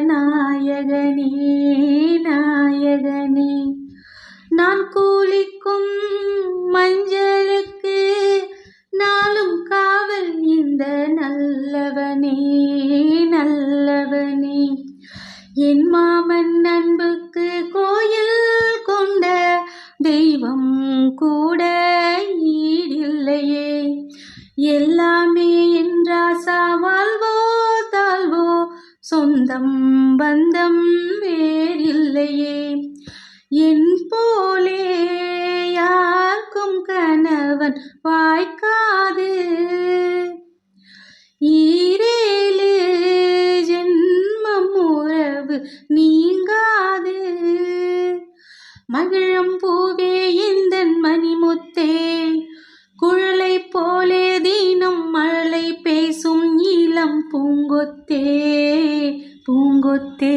நாயகனே நாயகனே. நான் கூலிக்கும் மஞ்சளுக்கு நாளும் காவல் இந்த நல்லவனே நல்லவனே. என் மாமன் அன்புக்கு கோயில் கொண்ட தெய்வம் கூட ஈடில்லையே. எல்லா சொந்தம் பந்தம் வேறில்லையே. என் போலே யாருக்கும் கணவன் வாய்க்காது. ஈரேழு ஜென்மம் உறவு நீங்காது. மகிழம் பூவே இந்த மணிமு പൂങ്കൊത്തേ പൂങ്കൊത്തേ.